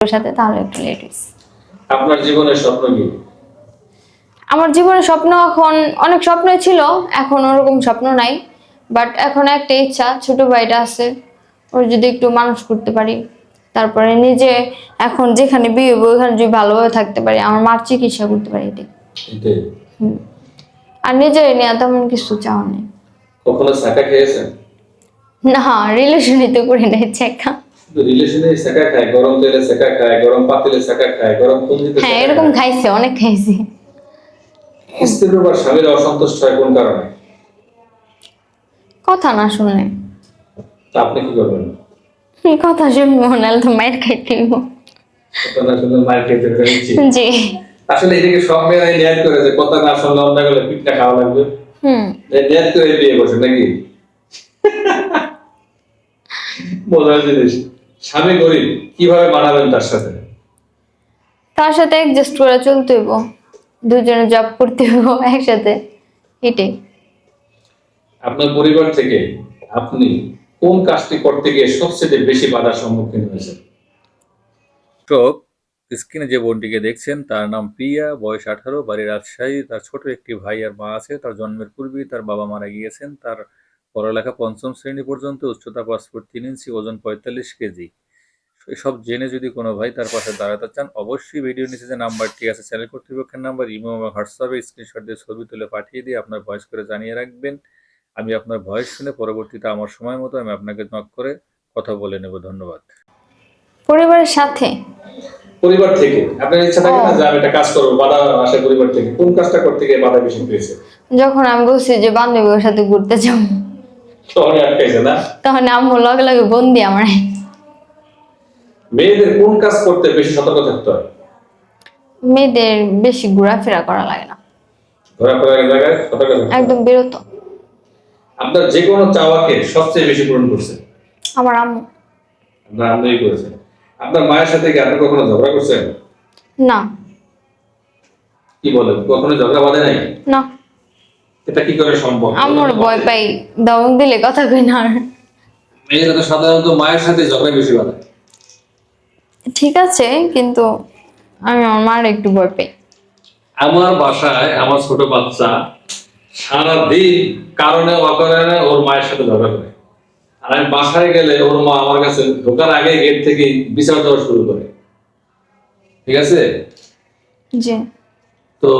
সাথে তাহলে একটু লেট হয়েছে আপনার জীবনের স্বপ্ন কি? আমার জীবনে স্বপ্ন এখন অনেক স্বপ্নই ছিল এখন ওরকম স্বপ্ন নাই। বাট এখন একটা ইচ্ছা ছোট ভাইটা আছে ওর যদি একটু মানুষ করতে পারি। তারপরে নিজে এখন যেখানে বিয়ে হব ওখানে যদি ভালোভাবে থাকতে পারি আমার মার চিকিৎসা করতে পারি এটাই। এটাই। আর নিজের নিয়ে তেমন কিছু চাওয়া নেই। কখনো শাখা খেয়েছেন? না রিলেশনই তো করে নেই চেকা রিলেশনে খায় গরম তেলে শাখা খায় গরম পাতিলে খায় গরম পুঞ্জিতে হ্যাঁ এরকম খাইছে অনেক খাইছি। স্ত্রীর বা স্বামীর অসন্তুষ্ট হয় কোন কারণে? কথা না শুনলে তা আপনি কি করবেন? কথা শুনব নাহলে তো মায়ের খাইতে হইবো। কথা না শুনলে মার খেতে জি। আসলে এদিকে সব মেয়েরাই নিয়াত করে যে কথা না শুনলে অন্য গেলে পিঠটা খাওয়া লাগবে। হুম। নিয়াত করে বিয়ে করছে নাকি? মজার জিনিস। স্বামী গরিব কীভাবে মানাবেন তার সাথে? তার সাথে অ্যাডজাস্ট করে চলতে হইব। দুজনে জব করতে হইব একসাথে। এটাই। আপনার পরিবার থেকে আপনি কোন কাজটি করতে গিয়ে সবচেয়ে বেশি বাধার সম্মুখীন হয়েছেন? দর্শক স্ক্রিনে যে বোনটিকে দেখছেন তার নাম প্রিয়া বয়স আঠারো বাড়ি রাজশাহী। তার ছোট একটি ভাই আর মা আছে। তার জন্মের পূর্বেই তার বাবা মারা গিয়েছেন। তার পড়ালেখা পঞ্চম শ্রেণি পর্যন্ত উচ্চতা পাঁচ ফুট তিন ইঞ্চি ওজন পঁয়তাল্লিশ কেজি। এসব জেনে যদি কোনো ভাই তার পাশে দাঁড়াতে চান অবশ্যই ভিডিও নিচে যে নাম্বারটি আছে চ্যানেল কর্তৃপক্ষের নাম্বার ইমো এবং হোয়াটসঅ্যাপে স্ক্রিনশট দিয়ে ছবি তুলে পাঠিয়ে দিয়ে আপনার ভয়েস করে জানিয়ে রাখবেন। আমি আপনার ভয়েস শুনে পরবর্তীতে আমার সময় মতো আমি আপনাকে নক করে কথা বলে নেব। ধন্যবাদ। পরিবারের সাথে? পরিবার থেকে। আপনার ইচ্ছা থাকে না যে আমি একটা কাজ করব বাধা আসে পরিবার থেকে। কোন কাজটা করতে গিয়ে বাধা বেশি পেয়েছে? যখন আমি বলছি যে বান্ধবীর সাথে ঘুরতে যাব। তখনই আটকাইছে না। তখন আম্মু লগে লগে বন্দি আমার। মেয়েদের কোন কাজ করতে বেশি সতর্ক থাকতে হয়? মেয়েদের বেশি ঘোরাফেরা করা লাগে না। জায়গায় সতর্ক একদম বিরত। আপনার যে কোনো চাওয়াকে সবচেয়ে বেশি পূরণ করছে? আমার আম্মু। আপনার আমরাই করেছেন আপনার মায়ের সাথে কি আপনি কখনো ঝগড়া করছেন? না। কি বলেন? কখনো ঝগড়া বাঁধে নাই? না। এটা কি করে সম্ভব? আম্মুর ভয় পাই দমক দিলে কথা কই না। মেয়েরা তো সাধারণত মায়ের সাথে ঝগড়া বেশি বাঁধে। ঠিক আছে কিন্তু আমি আমার মার একটু ভয় পাই। আমার বাসায় আমার ছোট বাচ্চা সারাদিন কারণে অকারণে ওর মায়ের সাথে ঝগড়া করে। আর আমি বাসায় গেলে ওর মা আমার কাছে ঢোকার আগে গেট থেকে বিচার দেওয়া শুরু করে। ঠিক আছে? জি। তো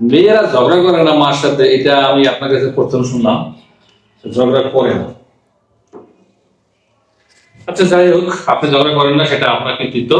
মেয়েরা ঝগড়া করে না মার সাথে, এটা আমি আপনার কাছে প্রথম শুনলাম। ঝগড়া করে না। আচ্ছা যাই হোক, আপনি ঝগড়া করেন না, সেটা আপনার কৃতিত্ব